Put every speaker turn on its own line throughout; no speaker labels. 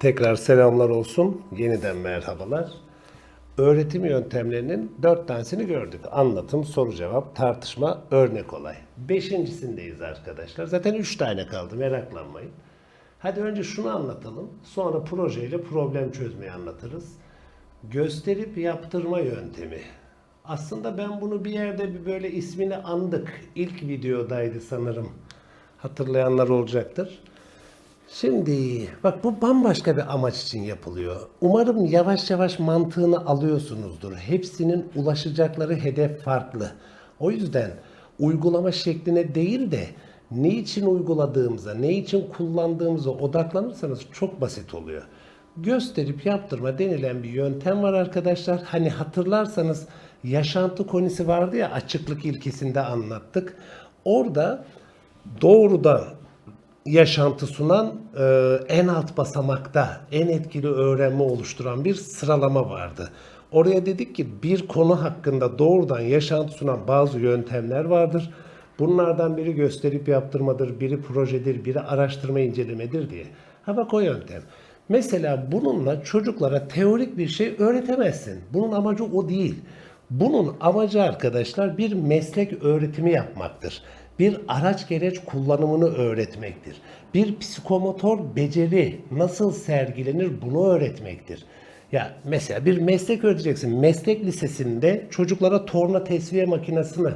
Tekrar selamlar olsun. Yeniden merhabalar. Öğretim yöntemlerinin dört tanesini gördük. Anlatım, soru cevap, tartışma, örnek olay. Beşincisindeyiz arkadaşlar. Zaten üç tane kaldı meraklanmayın. Hadi önce şunu anlatalım. Sonra projeyle problem çözmeyi anlatırız. Gösterip yaptırma yöntemi. Aslında ben bunu bir yerde bir böyle ismini andık. İlk videodaydı sanırım. Hatırlayanlar olacaktır. Şimdi bak bu bambaşka bir amaç için yapılıyor. Umarım yavaş yavaş mantığını alıyorsunuzdur. Hepsinin ulaşacakları hedef farklı. O yüzden uygulama şekline değil de ne için uyguladığımıza, ne için kullandığımıza odaklanırsanız çok basit oluyor. Gösterip yaptırma denilen bir yöntem var arkadaşlar. Hani hatırlarsanız yaşantı konisi vardı ya açıklık ilkesinde anlattık. Orada doğrudan yaşantı sunan e, en alt basamakta en etkili öğrenme oluşturan bir sıralama vardı. Oraya dedik ki bir konu hakkında doğrudan yaşantı sunan bazı yöntemler vardır. Bunlardan biri gösterip yaptırmadır, biri projedir, biri araştırma incelemedir diye. Ha bak o yöntem. Mesela bununla çocuklara teorik bir şey öğretemezsin. Bunun amacı o değil. Bunun amacı arkadaşlar bir meslek öğretimi yapmaktır. Bir araç gereç kullanımını öğretmektir. Bir psikomotor beceri nasıl sergilenir bunu öğretmektir. Ya mesela bir meslek öğreteceksin. Meslek lisesinde çocuklara torna tesviye makinesini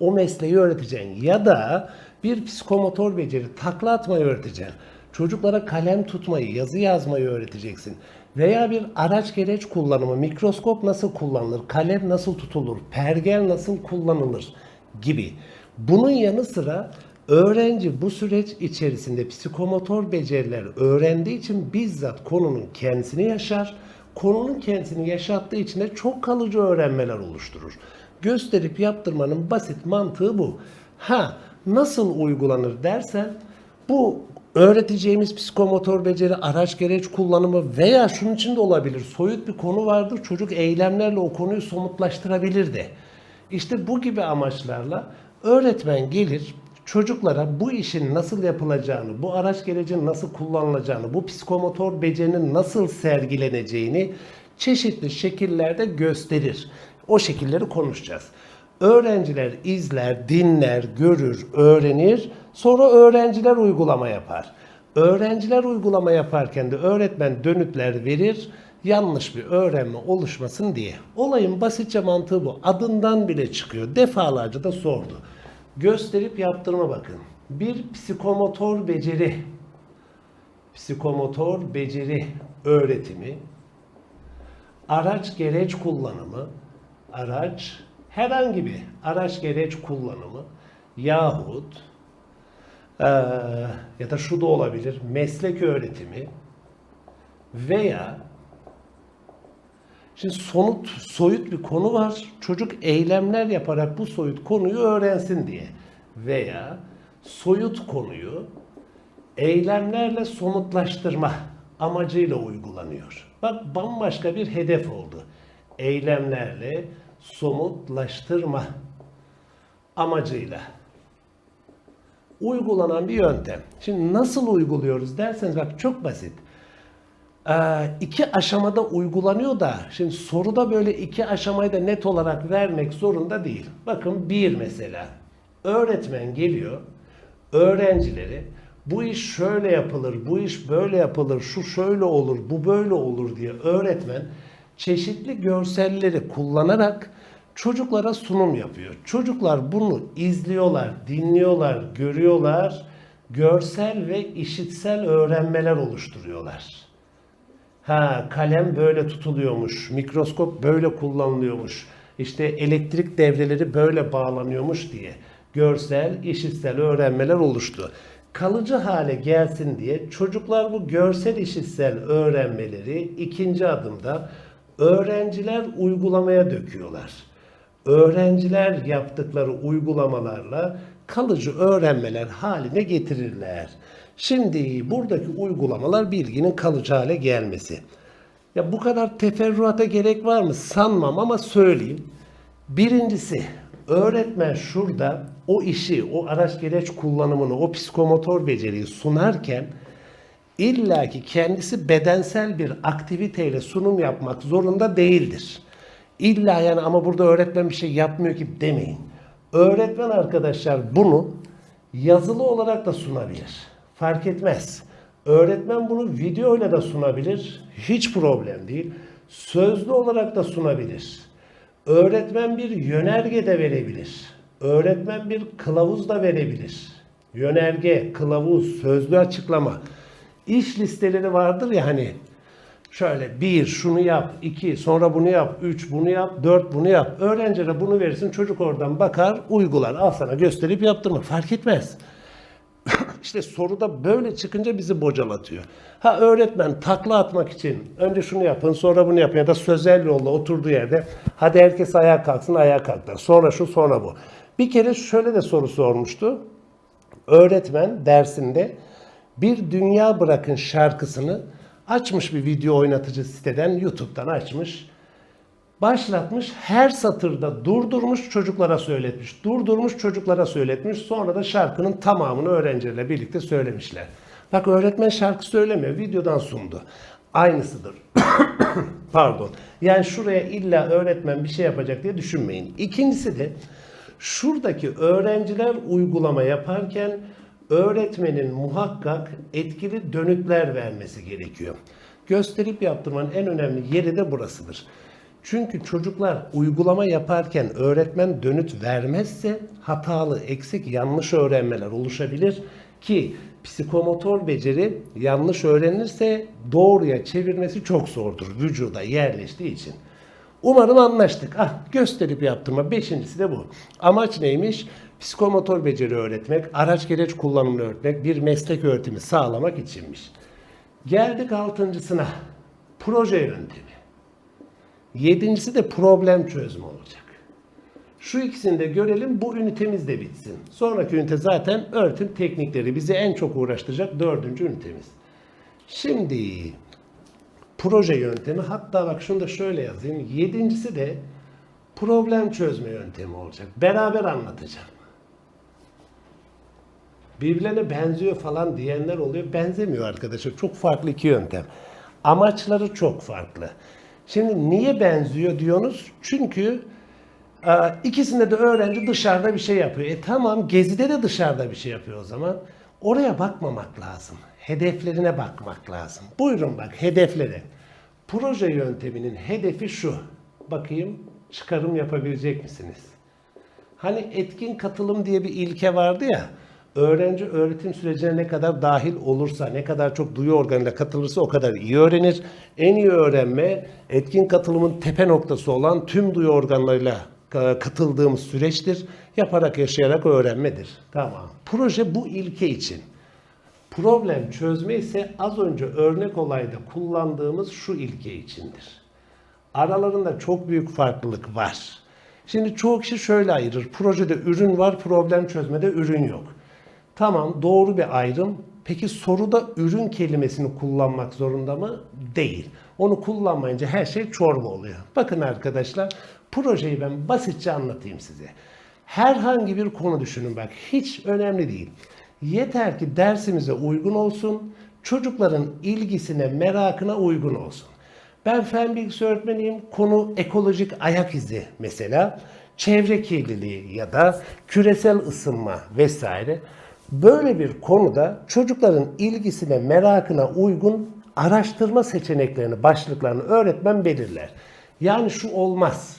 o mesleği öğreteceksin. Ya da bir psikomotor beceri takla atmayı öğreteceksin. Çocuklara kalem tutmayı, yazı yazmayı öğreteceksin. Veya bir araç gereç kullanımı, mikroskop nasıl kullanılır, kalem nasıl tutulur, pergel nasıl kullanılır gibi. Bunun yanı sıra öğrenci bu süreç içerisinde psikomotor beceriler öğrendiği için bizzat konunun kendisini yaşar. Konunun kendisini yaşattığı için de çok kalıcı öğrenmeler oluşturur. Gösterip yaptırmanın basit mantığı bu. Ha nasıl uygulanır dersen bu öğreteceğimiz psikomotor beceri, araç gereç kullanımı veya şunun için de olabilir. Soyut bir konu vardır. Çocuk eylemlerle o konuyu somutlaştırabilir de. İşte bu gibi amaçlarla öğretmen gelir çocuklara bu işin nasıl yapılacağını, bu araç gerecin nasıl kullanılacağını, bu psikomotor becerinin nasıl sergileneceğini çeşitli şekillerde gösterir. O şekilleri konuşacağız. Öğrenciler izler, dinler, görür, öğrenir. Sonra öğrenciler uygulama yapar. Öğrenciler uygulama yaparken de öğretmen dönütler verir. Yanlış bir öğrenme oluşmasın diye. Olayın basitçe mantığı bu. Adından bile çıkıyor. Defalarca da sordu. Gösterip yaptırma bakın. Bir psikomotor beceri, psikomotor beceri öğretimi, araç gereç kullanımı, araç herhangi bir araç gereç kullanımı. Yahut eee, ya da şu da olabilir. Meslek öğretimi veya Şimdi somut, soyut bir konu var. Çocuk eylemler yaparak bu soyut konuyu öğrensin diye. Veya soyut konuyu eylemlerle somutlaştırma amacıyla uygulanıyor. Bak bambaşka bir hedef oldu. Eylemlerle somutlaştırma amacıyla uygulanan bir yöntem. Şimdi nasıl uyguluyoruz derseniz bak çok basit. Ee, iki aşamada uygulanıyor da şimdi soruda böyle iki aşamayı da net olarak vermek zorunda değil. Bakın bir mesela öğretmen geliyor öğrencileri bu iş şöyle yapılır, bu iş böyle yapılır, şu şöyle olur, bu böyle olur diye öğretmen çeşitli görselleri kullanarak çocuklara sunum yapıyor. Çocuklar bunu izliyorlar, dinliyorlar, görüyorlar, görsel ve işitsel öğrenmeler oluşturuyorlar. Ha kalem böyle tutuluyormuş, mikroskop böyle kullanılıyormuş, işte elektrik devreleri böyle bağlanıyormuş diye görsel, işitsel öğrenmeler oluştu. Kalıcı hale gelsin diye çocuklar bu görsel işitsel öğrenmeleri ikinci adımda öğrenciler uygulamaya döküyorlar. Öğrenciler yaptıkları uygulamalarla kalıcı öğrenmeler haline getirirler. Şimdi buradaki uygulamalar bilginin kalıcı hale gelmesi. Ya bu kadar teferruata gerek var mı? Sanmam ama söyleyeyim. Birincisi öğretmen şurada o işi, o araç gereç kullanımını, o psikomotor beceriyi sunarken İlla ki kendisi bedensel bir aktiviteyle sunum yapmak zorunda değildir. İlla yani ama burada öğretmen bir şey yapmıyor ki demeyin. Öğretmen arkadaşlar bunu yazılı olarak da sunabilir. Fark etmez. Öğretmen bunu videoyla da sunabilir. Hiç problem değil. Sözlü olarak da sunabilir. Öğretmen bir yönerge de verebilir. Öğretmen bir kılavuz da verebilir. Yönerge, kılavuz, sözlü açıklama. İş listeleri vardır ya hani Şöyle bir şunu yap, iki sonra bunu yap, üç bunu yap, dört bunu yap. Öğrencilere bunu verirsin çocuk oradan bakar, uygular. Al sana gösterip yaptırma fark etmez. İşte soruda böyle çıkınca bizi bocalatıyor. Ha öğretmen takla atmak için önce şunu yapın sonra bunu yapın ya da sözel yolla oturduğu yerde hadi herkes ayağa kalksın ayağa kalklar. Sonra şu sonra bu. Bir kere şöyle de soru sormuştu. Öğretmen dersinde bir dünya bırakın şarkısını açmış bir video oynatıcı siteden YouTube'dan açmış. Başlatmış her satırda durdurmuş çocuklara söyletmiş. Durdurmuş çocuklara söyletmiş. Sonra da şarkının tamamını öğrencilerle birlikte söylemişler. Bak öğretmen şarkı söylemiyor. Videodan sundu. Aynısıdır. Pardon. Yani şuraya illa öğretmen bir şey yapacak diye düşünmeyin. İkincisi de şuradaki öğrenciler uygulama yaparken öğretmenin muhakkak etkili dönütler vermesi gerekiyor. Gösterip yaptırmanın en önemli yeri de burasıdır. Çünkü çocuklar uygulama yaparken öğretmen dönüt vermezse hatalı, eksik, yanlış öğrenmeler oluşabilir ki psikomotor beceri yanlış öğrenirse doğruya çevirmesi çok zordur vücuda yerleştiği için. Umarım anlaştık. Ah gösterip yaptırma. Beşincisi de bu. Amaç neymiş? Psikomotor beceri öğretmek, araç gereç kullanımını öğretmek, bir meslek öğretimi sağlamak içinmiş. Geldik altıncısına. Proje yöntemi. Yedincisi de problem çözme olacak. Şu ikisini de görelim, bu ünitemiz de bitsin. Sonraki ünite zaten öğretim teknikleri bizi en çok uğraştıracak dördüncü ünitemiz. Şimdi proje yöntemi, hatta bak şunu da şöyle yazayım. Yedincisi de problem çözme yöntemi olacak. Beraber anlatacağım. Birbirlerine benziyor falan diyenler oluyor. Benzemiyor arkadaşlar. Çok farklı iki yöntem. Amaçları çok farklı. Şimdi niye benziyor diyorsunuz? Çünkü e, ikisinde de öğrenci dışarıda bir şey yapıyor. E tamam gezide de dışarıda bir şey yapıyor o zaman. Oraya bakmamak lazım. Hedeflerine bakmak lazım. Buyurun bak hedeflere. Proje yönteminin hedefi şu. Bakayım çıkarım yapabilecek misiniz? Hani etkin katılım diye bir ilke vardı ya. Öğrenci öğretim sürecine ne kadar dahil olursa, ne kadar çok duyu organıyla katılırsa o kadar iyi öğrenir. En iyi öğrenme etkin katılımın tepe noktası olan tüm duyu organlarıyla e, katıldığımız süreçtir. Yaparak yaşayarak öğrenmedir. Tamam. Proje bu ilke için. Problem çözme ise az önce örnek olayda kullandığımız şu ilke içindir. Aralarında çok büyük farklılık var. Şimdi çoğu kişi şöyle ayırır. Projede ürün var, problem çözmede ürün yok. Tamam doğru bir ayrım. Peki soruda ürün kelimesini kullanmak zorunda mı? Değil. Onu kullanmayınca her şey çorba oluyor. Bakın arkadaşlar projeyi ben basitçe anlatayım size. Herhangi bir konu düşünün bak hiç önemli değil. Yeter ki dersimize uygun olsun, çocukların ilgisine, merakına uygun olsun. Ben fen bilgisi öğretmeniyim. Konu ekolojik ayak izi mesela. Çevre kirliliği ya da küresel ısınma vesaire. Böyle bir konuda çocukların ilgisine, merakına uygun araştırma seçeneklerini, başlıklarını öğretmen belirler. Yani şu olmaz.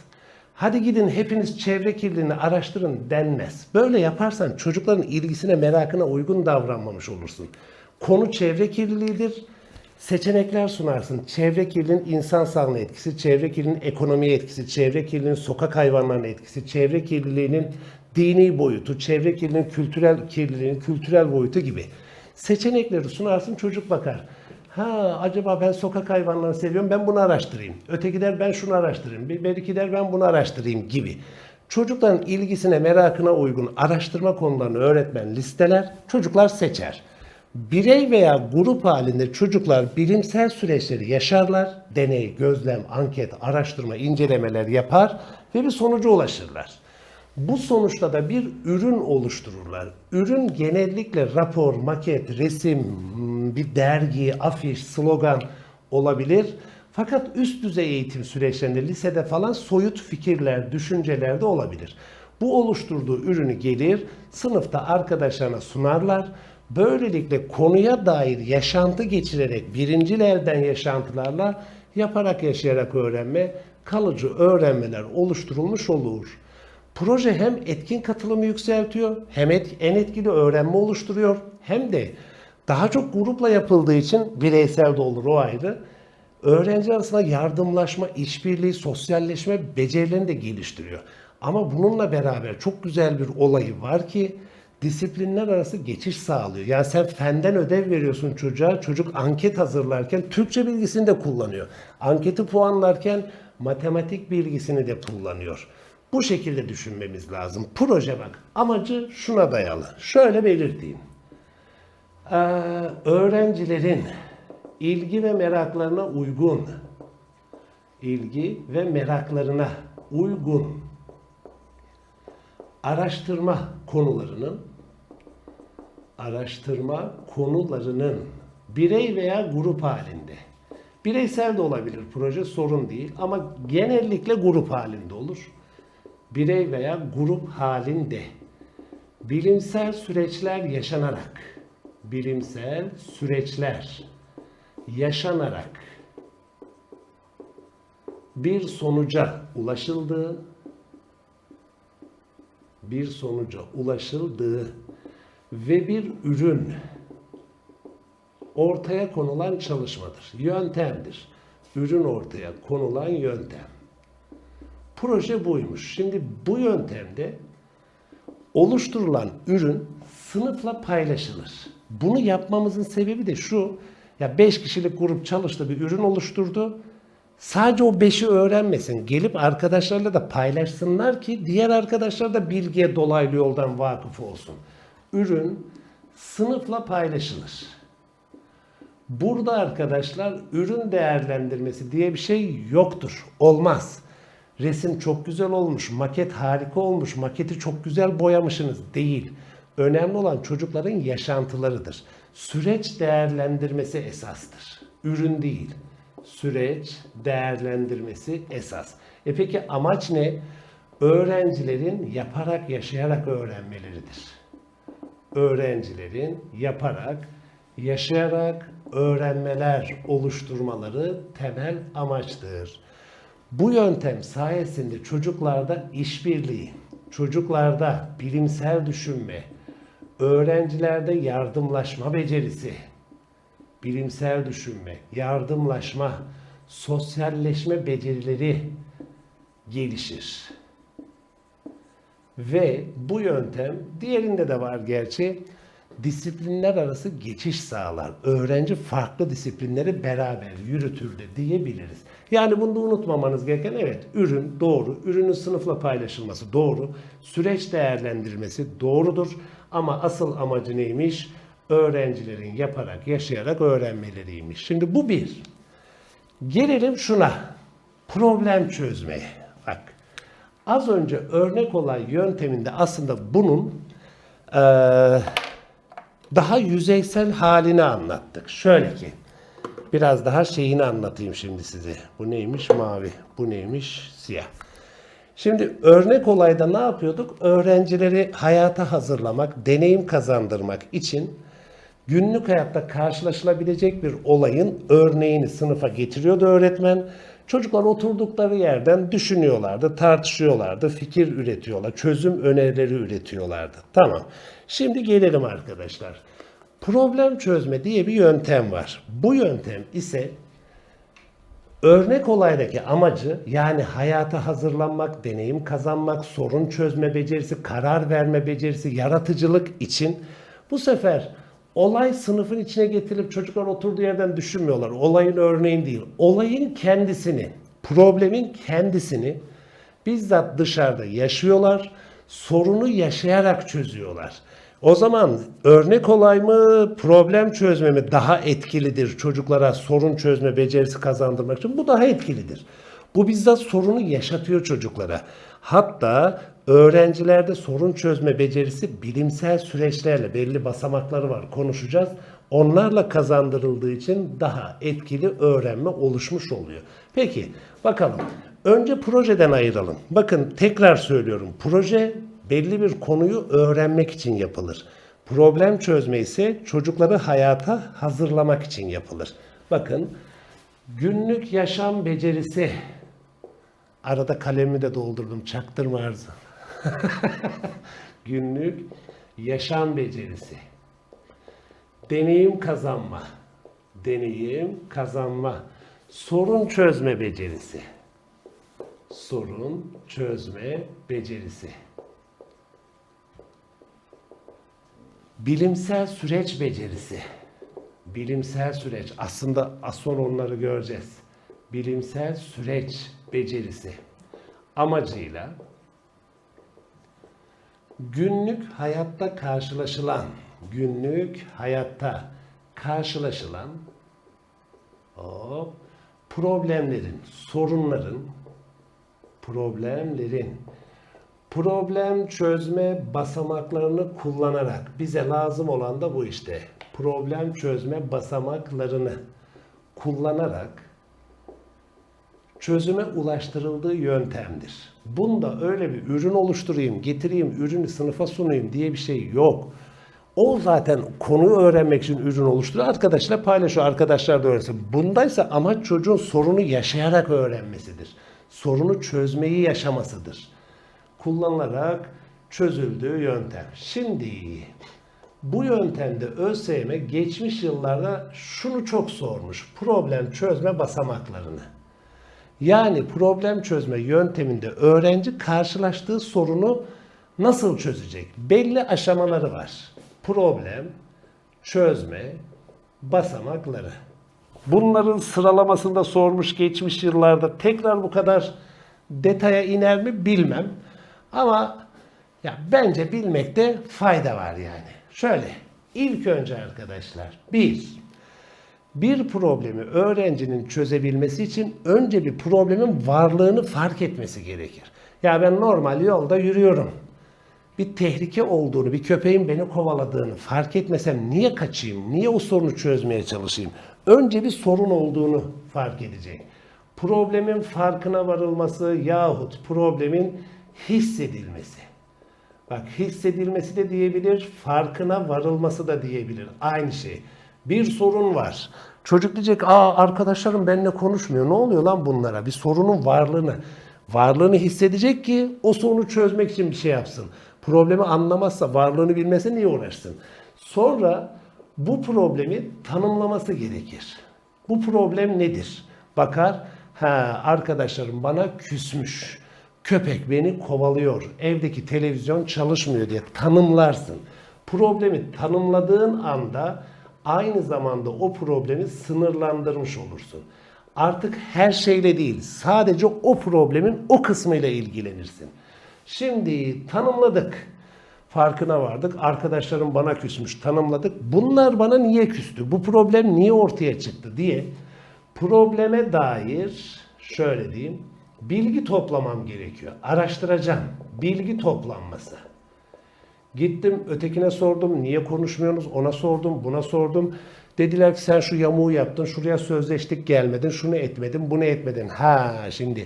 Hadi gidin hepiniz çevre kirliliğini araştırın denmez. Böyle yaparsan çocukların ilgisine, merakına uygun davranmamış olursun. Konu çevre kirliliğidir. Seçenekler sunarsın. Çevre kirliliğinin insan sağlığına etkisi, çevre kirliliğinin ekonomiye etkisi, çevre kirliliğinin sokak hayvanlarına etkisi, çevre kirliliğinin dini boyutu, çevre kirliliğinin kültürel kirliliğinin kültürel boyutu gibi. Seçenekleri sunarsın çocuk bakar. Ha acaba ben sokak hayvanlarını seviyorum ben bunu araştırayım. Öteki der ben şunu araştırayım. Belki der ben bunu araştırayım gibi. Çocukların ilgisine, merakına uygun araştırma konularını öğretmen listeler, çocuklar seçer. Birey veya grup halinde çocuklar bilimsel süreçleri yaşarlar, deney, gözlem, anket, araştırma, incelemeler yapar ve bir sonuca ulaşırlar. Bu sonuçta da bir ürün oluştururlar. Ürün genellikle rapor, maket, resim, bir dergi, afiş, slogan olabilir. Fakat üst düzey eğitim süreçlerinde, lisede falan soyut fikirler, düşünceler de olabilir. Bu oluşturduğu ürünü gelir, sınıfta arkadaşlarına sunarlar. Böylelikle konuya dair yaşantı geçirerek birincil elden yaşantılarla yaparak yaşayarak öğrenme, kalıcı öğrenmeler oluşturulmuş olur. Proje hem etkin katılımı yükseltiyor, hem et- en etkili öğrenme oluşturuyor, hem de daha çok grupla yapıldığı için bireysel de olur o ayrı. Öğrenci arasında yardımlaşma, işbirliği, sosyalleşme becerilerini de geliştiriyor. Ama bununla beraber çok güzel bir olayı var ki disiplinler arası geçiş sağlıyor. Yani sen fenden ödev veriyorsun çocuğa, çocuk anket hazırlarken Türkçe bilgisini de kullanıyor. Anketi puanlarken matematik bilgisini de kullanıyor. Bu şekilde düşünmemiz lazım. Proje bak amacı şuna dayalı. Şöyle belirteyim. Ee, öğrencilerin ilgi ve meraklarına uygun ilgi ve meraklarına uygun araştırma konularının araştırma konularının birey veya grup halinde bireysel de olabilir proje sorun değil ama genellikle grup halinde olur. Birey veya grup halinde bilimsel süreçler yaşanarak bilimsel süreçler yaşanarak bir sonuca ulaşıldığı bir sonuca ulaşıldığı ve bir ürün ortaya konulan çalışmadır. Yöntemdir. Ürün ortaya konulan yöntem. Proje buymuş. Şimdi bu yöntemde oluşturulan ürün sınıfla paylaşılır. Bunu yapmamızın sebebi de şu. Ya 5 kişilik grup çalıştı bir ürün oluşturdu. Sadece o 5'i öğrenmesin. Gelip arkadaşlarla da paylaşsınlar ki diğer arkadaşlar da bilgiye dolaylı yoldan vakıf olsun. Ürün sınıfla paylaşılır. Burada arkadaşlar ürün değerlendirmesi diye bir şey yoktur. Olmaz. Resim çok güzel olmuş, maket harika olmuş, maketi çok güzel boyamışsınız değil. Önemli olan çocukların yaşantılarıdır. Süreç değerlendirmesi esastır. Ürün değil. Süreç değerlendirmesi esas. E peki amaç ne? Öğrencilerin yaparak, yaşayarak öğrenmeleridir öğrencilerin yaparak, yaşayarak öğrenmeler oluşturmaları temel amaçtır. Bu yöntem sayesinde çocuklarda işbirliği, çocuklarda bilimsel düşünme, öğrencilerde yardımlaşma becerisi, bilimsel düşünme, yardımlaşma, sosyalleşme becerileri gelişir. Ve bu yöntem diğerinde de var gerçi disiplinler arası geçiş sağlar. Öğrenci farklı disiplinleri beraber yürütür de diyebiliriz. Yani bunu da unutmamanız gereken evet ürün doğru, ürünün sınıfla paylaşılması doğru, süreç değerlendirmesi doğrudur ama asıl amacı neymiş? Öğrencilerin yaparak, yaşayarak öğrenmeleriymiş. Şimdi bu bir. Gelelim şuna. Problem çözmeye. Bak. Az önce örnek olan yönteminde aslında bunun eee, daha yüzeysel halini anlattık. Şöyle ki, biraz daha şeyini anlatayım şimdi size. Bu neymiş? Mavi. Bu neymiş? Siyah. Şimdi örnek olayda ne yapıyorduk? Öğrencileri hayata hazırlamak, deneyim kazandırmak için günlük hayatta karşılaşılabilecek bir olayın örneğini sınıfa getiriyordu öğretmen. Çocuklar oturdukları yerden düşünüyorlardı, tartışıyorlardı, fikir üretiyorlar, çözüm önerileri üretiyorlardı. Tamam. Şimdi gelelim arkadaşlar. Problem çözme diye bir yöntem var. Bu yöntem ise Örnek olaydaki amacı yani hayata hazırlanmak, deneyim kazanmak, sorun çözme becerisi, karar verme becerisi, yaratıcılık için bu sefer olay sınıfın içine getirip çocuklar oturduğu yerden düşünmüyorlar. Olayın örneğin değil. Olayın kendisini, problemin kendisini bizzat dışarıda yaşıyorlar. Sorunu yaşayarak çözüyorlar. O zaman örnek olay mı, problem çözme mi daha etkilidir çocuklara sorun çözme becerisi kazandırmak için? Bu daha etkilidir. Bu bizzat sorunu yaşatıyor çocuklara. Hatta öğrencilerde sorun çözme becerisi bilimsel süreçlerle belli basamakları var konuşacağız. Onlarla kazandırıldığı için daha etkili öğrenme oluşmuş oluyor. Peki bakalım. Önce projeden ayıralım. Bakın tekrar söylüyorum. Proje belli bir konuyu öğrenmek için yapılır. Problem çözme ise çocukları hayata hazırlamak için yapılır. Bakın günlük yaşam becerisi Arada kalemimi de doldurdum. Çaktırma Arzu. Günlük yaşam becerisi. Deneyim kazanma. Deneyim kazanma. Sorun çözme becerisi. Sorun çözme becerisi. Bilimsel süreç becerisi. Bilimsel süreç. Aslında az sonra onları göreceğiz. Bilimsel süreç becerisi amacıyla günlük hayatta karşılaşılan, günlük hayatta karşılaşılan hop, problemlerin, sorunların, problemlerin problem çözme basamaklarını kullanarak bize lazım olan da bu işte. Problem çözme basamaklarını kullanarak çözüme ulaştırıldığı yöntemdir. Bunda öyle bir ürün oluşturayım, getireyim, ürünü sınıfa sunayım diye bir şey yok. O zaten konuyu öğrenmek için ürün oluşturuyor. Arkadaşlar paylaşıyor. Arkadaşlar da öğrensin. Bundaysa amaç çocuğun sorunu yaşayarak öğrenmesidir. Sorunu çözmeyi yaşamasıdır. Kullanılarak çözüldüğü yöntem. Şimdi bu yöntemde ÖSYM geçmiş yıllarda şunu çok sormuş. Problem çözme basamaklarını. Yani problem çözme yönteminde öğrenci karşılaştığı sorunu nasıl çözecek? Belli aşamaları var. Problem, çözme, basamakları. Bunların sıralamasında sormuş geçmiş yıllarda tekrar bu kadar detaya iner mi bilmem. Ama ya bence bilmekte fayda var yani. Şöyle ilk önce arkadaşlar bir bir problemi öğrencinin çözebilmesi için önce bir problemin varlığını fark etmesi gerekir. Ya ben normal yolda yürüyorum. Bir tehlike olduğunu, bir köpeğin beni kovaladığını fark etmesem niye kaçayım? Niye o sorunu çözmeye çalışayım? Önce bir sorun olduğunu fark edecek. Problemin farkına varılması yahut problemin hissedilmesi. Bak hissedilmesi de diyebilir, farkına varılması da diyebilir. Aynı şey. Bir sorun var. Çocuk diyecek, aa arkadaşlarım benimle konuşmuyor. Ne oluyor lan bunlara? Bir sorunun varlığını, varlığını hissedecek ki o sorunu çözmek için bir şey yapsın. Problemi anlamazsa, varlığını bilmese niye uğraşsın? Sonra bu problemi tanımlaması gerekir. Bu problem nedir? Bakar, ha arkadaşlarım bana küsmüş. Köpek beni kovalıyor. Evdeki televizyon çalışmıyor diye tanımlarsın. Problemi tanımladığın anda aynı zamanda o problemi sınırlandırmış olursun. Artık her şeyle değil, sadece o problemin o kısmıyla ilgilenirsin. Şimdi tanımladık. Farkına vardık. Arkadaşlarım bana küsmüş. Tanımladık. Bunlar bana niye küstü? Bu problem niye ortaya çıktı diye probleme dair şöyle diyeyim bilgi toplamam gerekiyor. Araştıracağım. Bilgi toplanması. Gittim ötekine sordum. Niye konuşmuyorsunuz? Ona sordum. Buna sordum. Dediler ki sen şu yamuğu yaptın. Şuraya sözleştik gelmedin. Şunu etmedin. Bunu etmedin. Ha şimdi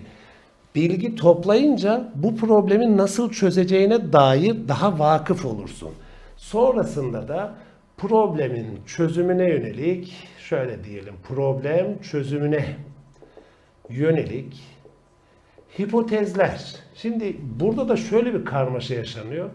bilgi toplayınca bu problemi nasıl çözeceğine dair daha vakıf olursun. Sonrasında da problemin çözümüne yönelik şöyle diyelim problem çözümüne yönelik hipotezler. Şimdi burada da şöyle bir karmaşa yaşanıyor.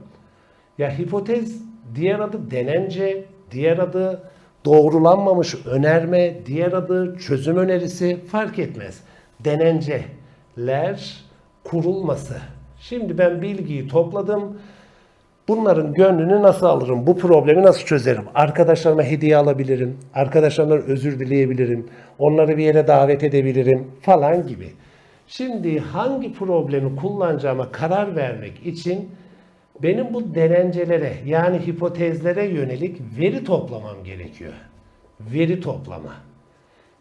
Ya hipotez diğer adı denence, diğer adı doğrulanmamış önerme, diğer adı çözüm önerisi fark etmez. Denenceler kurulması. Şimdi ben bilgiyi topladım. Bunların gönlünü nasıl alırım? Bu problemi nasıl çözerim? Arkadaşlarıma hediye alabilirim. Arkadaşlarımdan özür dileyebilirim. Onları bir yere davet edebilirim falan gibi. Şimdi hangi problemi kullanacağıma karar vermek için benim bu denencelere yani hipotezlere yönelik veri toplamam gerekiyor. Veri toplama.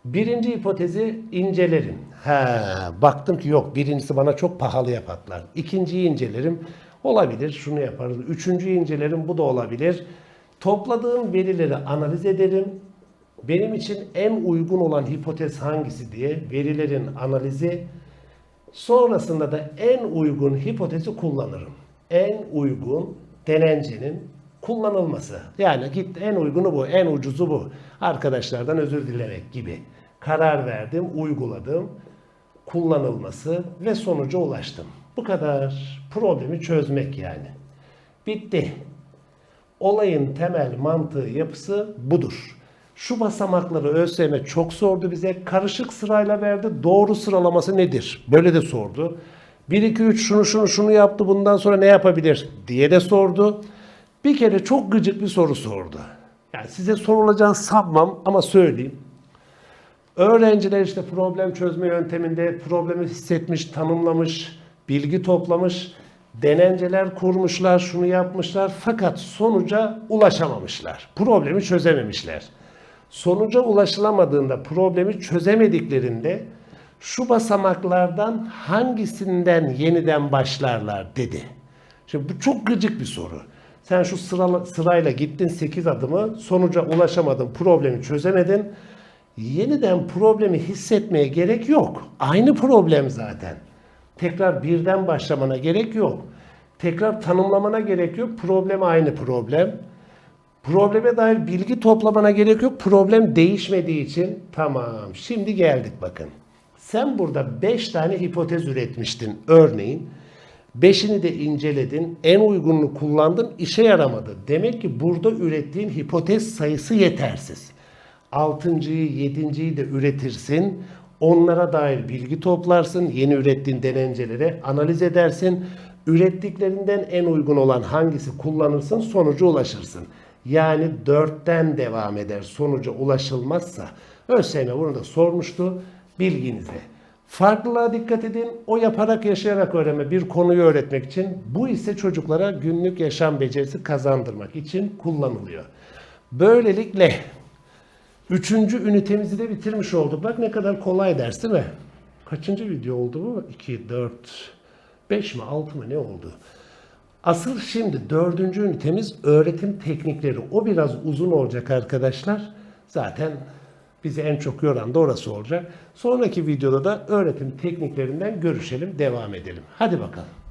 Birinci hipotezi incelerim. Ha, baktım ki yok birincisi bana çok pahalıya patlar. İkinciyi incelerim. Olabilir şunu yaparız. Üçüncüyü incelerim bu da olabilir. Topladığım verileri analiz ederim. Benim için en uygun olan hipotez hangisi diye verilerin analizi Sonrasında da en uygun hipotezi kullanırım. En uygun denencenin kullanılması. Yani git en uygunu bu, en ucuzu bu. Arkadaşlardan özür dilemek gibi. Karar verdim, uyguladım, kullanılması ve sonuca ulaştım. Bu kadar. Problemi çözmek yani. Bitti. Olayın temel mantığı yapısı budur. Şu basamakları ÖSYM çok sordu bize. Karışık sırayla verdi. Doğru sıralaması nedir? Böyle de sordu. 1 2 3 şunu şunu şunu yaptı. Bundan sonra ne yapabilir diye de sordu. Bir kere çok gıcık bir soru sordu. Yani size sorulacağını sanmam ama söyleyeyim. Öğrenciler işte problem çözme yönteminde problemi hissetmiş, tanımlamış, bilgi toplamış, denenceler kurmuşlar, şunu yapmışlar fakat sonuca ulaşamamışlar. Problemi çözememişler. Sonuca ulaşılamadığında, problemi çözemediklerinde şu basamaklardan hangisinden yeniden başlarlar dedi. Şimdi bu çok gıcık bir soru. Sen şu sırala, sırayla gittin 8 adımı, sonuca ulaşamadın, problemi çözemedin. Yeniden problemi hissetmeye gerek yok. Aynı problem zaten. Tekrar birden başlamana gerek yok. Tekrar tanımlamana gerek yok. Problem aynı problem. Probleme dair bilgi toplamana gerek yok. Problem değişmediği için tamam. Şimdi geldik bakın. Sen burada 5 tane hipotez üretmiştin örneğin. Beşini de inceledin, en uygununu kullandın, işe yaramadı. Demek ki burada ürettiğin hipotez sayısı yetersiz. Altıncıyı, yedinciyi de üretirsin. Onlara dair bilgi toplarsın. Yeni ürettiğin denencelere analiz edersin. Ürettiklerinden en uygun olan hangisi kullanırsın sonuca ulaşırsın. Yani dörtten devam eder sonuca ulaşılmazsa. ÖSYM bunu da sormuştu bilginize. Farklılığa dikkat edin. O yaparak yaşayarak öğrenme bir konuyu öğretmek için. Bu ise çocuklara günlük yaşam becerisi kazandırmak için kullanılıyor. Böylelikle Üçüncü ünitemizi de bitirmiş olduk. Bak ne kadar kolay ders değil mi? Kaçıncı video oldu bu? 2, 4, 5 mi 6 mı ne oldu? Asıl şimdi dördüncü ünitemiz öğretim teknikleri. O biraz uzun olacak arkadaşlar. Zaten bizi en çok yoran da orası olacak. Sonraki videoda da öğretim tekniklerinden görüşelim, devam edelim. Hadi bakalım.